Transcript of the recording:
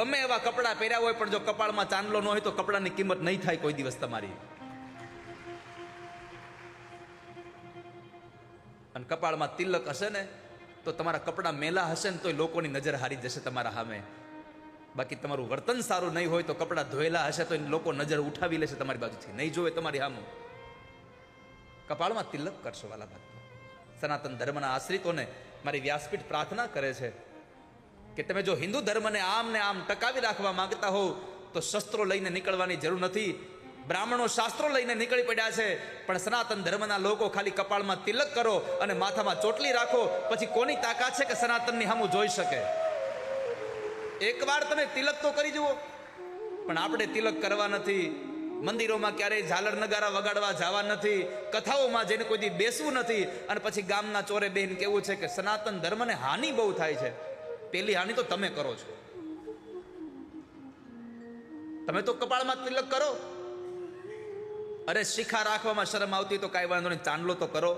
ગમે એવા કપડાં પહેર્યા હોય, પણ જો કપાળમાં ચાંદલો ન હોય તો કપડાની કિંમત નહીં થાય કોઈ દિવસ તમારી. અને કપાળમાં તિલક હશે ને, તો તમારા કપડાં મેલા હશે ને, તોય લોકોની નજર હારી જશે તમારા સામે. બાકી તમારું વર્તન સારું નહીં હોય તો કપડાં ધોયેલા હશે તો લોકો નજર ઉઠાવી લેશે તમારી બાજુથી. નહીં જોવે તમારી સામે કપાળમાં તિલક કરશો વાલા ભક્તો સનાતન ધર્મના આશ્રિતોને મારી વ્યાસપીઠ પ્રાર્થના કરે છે કે તમે જો હિન્દુ ધર્મને આમ ને આમ ટકાવી રાખવા માંગતા હો, તો શસ્ત્રો લઈને નીકળવાની જરૂર નથી. બ્રાહ્મણો શાસ્ત્રો લઈને નીકળી પડ્યા છે, પણ સનાતન ધર્મના લોકો ખાલી કપાળમાં તિલક કરો અને માથામાં ચોટલી રાખો, પછી કોની તાકાત છે કે સનાતનની સામું જોઈ શકે? એકવાર તમે તિલક તો કરી જુઓ, પણ આપણે તિલક કરવા નથી. મંદિરોમાં ક્યારેય ઝાલર નગારા વગાડવા જવા નથી. કથાઓમાં જેને કોઈ બેસવું નથી. અને પછી ગામના ચોરે બેન કેવું છે કે સનાતન ધર્મને હાનિ બહુ થાય છે. પેલી હાની તો તમે કરો છો. તમે તો કપાળમાં તિલક કરો. અરે શિખા રાખવામાં શરમ આવતી તો કાંઈ વાંધો નહીં, ચાંદલો તો કરો.